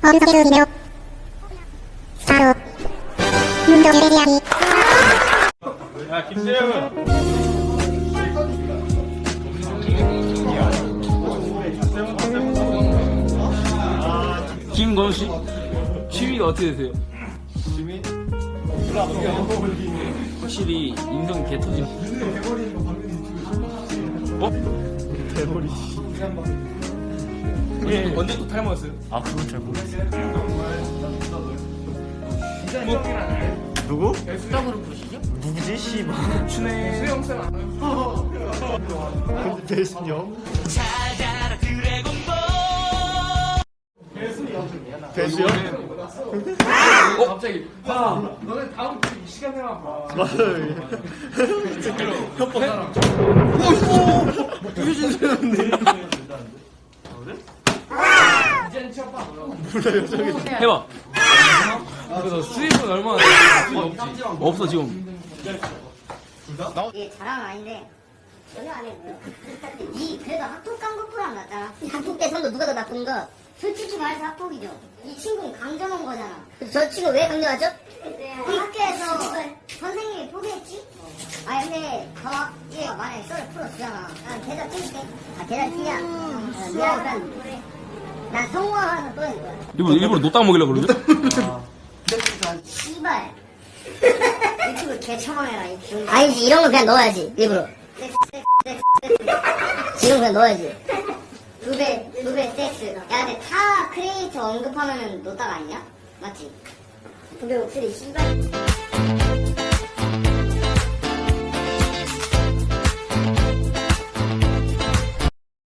범석의 의미로 바로 문도의 이야기 야 김재현 김건우 씨 취미가 어떻게 되세요? 지민 확실히 인성 개터짐. 어? 대머리 예. 언제 또 탈모였어요? 아 그건 잘 모르겠어요. 누구? 수작으로 부르시죠? 누구지 씨발 춘혜. 수영쌤 알아요? 근데 배신영? 배수영? 어 갑자기. 너네 다음 주 이 시간에만 봐 맞아요 협박 부서진 사람인데 이제는 취업 봐 몰라요 저기 해봐. 그래서 수입은 얼마나 없지. 없어 지금. 이게 자랑은 아닌데 전혀 안 했고요. 이 그래도 학폭 간 것보단 낫잖아. 학폭 때 정도 누가 더 나쁜 거? 솔직히 말해서 학폭이죠. 이 친구는 강정한 거잖아. 저 친구 왜 강정하죠? 이 학교에서 선생님이 포기했지? 아 근데 더 얘가 만약에 썰을 풀어주잖아. 난 대답 뛸게. 아 대답 뛰냐? 어, 미안 그래. 난 성공하는 또일 거야. 일부러 일부러 노딱 먹이려고 그러죠? 씨발. 유튜브 개처망해라, 이 병. 아니지, 이런 거 그냥 넣어야지, 일부러. 지금 그냥 넣어야지. 두 배, 두배 섹스. 야, 근데 타 크리에이터 언급하면은 노딱 아니냐? 맞지? 두배 목소리, 씨발.